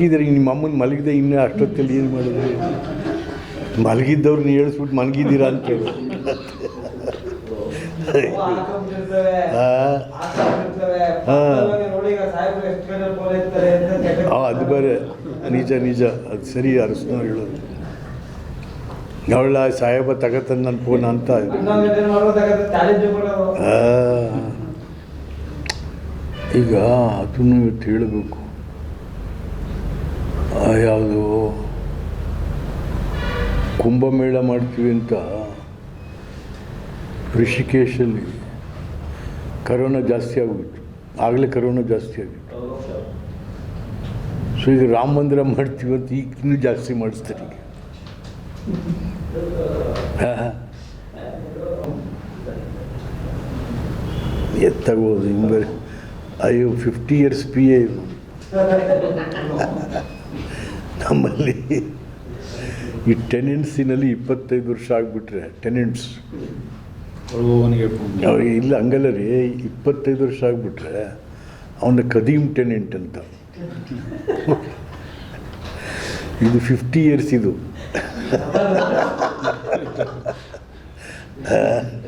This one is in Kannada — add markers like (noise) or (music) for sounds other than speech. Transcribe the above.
ಮಲಗಿದ್ರೆ ನಿಮ್ಮ ಅಮ್ಮನ ಮಲಗಿದೆ ಇನ್ನೂ ಅಷ್ಟೊತ್ತಲ್ಲಿ ಏನು ಮಾಡಿದ್ರಿ? ಮಲಗಿದ್ದವ್ರನ್ನ ಹೇಳಿಸ್ಬಿಟ್ಟು ಮಲಗಿದ್ದೀರಾ ಅಂತ ಹೇಳಿ. ಹಾಂ ಅದು ಬೇರೆ. ನಿಜ ನಿಜ. ಅದು ಸರಿ ಅರಸನ ಹೇಳೋದು. ಅವಳ ಸಾಹೇಬ ತಗತನ್ ನನ್ನ ಫೋನ್ ಅಂತ ಈಗ ಅದನ್ನು ಇವತ್ತು ಹೇಳಬೇಕು ಯಾವುದು ಕುಂಭಮೇಳ ಮಾಡ್ತೀವಿ ಅಂತ ಋಷಿಕೇಶಲ್ಲಿ ಕರೋನಾ ಜಾಸ್ತಿ ಆಗಿಬಿಟ್ಟು ಆಗಲೇ ಕರೋನಾ ಜಾಸ್ತಿ ಆಗಿತ್ತು. ಸೊ ಈಗ ರಾಮ ಮಂದಿರ ಮಾಡ್ತೀವಿ ಅಂತ ಈಗ ಇನ್ನೂ ಜಾಸ್ತಿ ಮಾಡಿಸ್ತಾರೆ ಈಗ. ಎತ್ತಾಗೋದು ಹಿಂಗೆ ಅಯ್ಯೋ ಫಿಫ್ಟಿ ಇಯರ್ಸ್ ಪಿ ಎ ನಮ್ಮಲ್ಲಿ ಈ ಟೆನೆಂಟ್ಸಿನಲ್ಲಿ ಇಪ್ಪತ್ತೈದು ವರ್ಷ ಆಗಿಬಿಟ್ರೆ ಟೆನೆಂಟ್ಸ್ ಅವ್ರಿಗೆ ಇಲ್ಲ ಹಂಗಲ್ಲ ರೀ ಇಪ್ಪತ್ತೈದು ವರ್ಷ ಆಗಿಬಿಟ್ರೆ ಅವನ ಕದೀಮ್ ಟೆನೆಂಟ್ ಅಂತ. ಇದು ಫಿಫ್ಟಿ ಇಯರ್ಸ್ ಇದು. (laughs)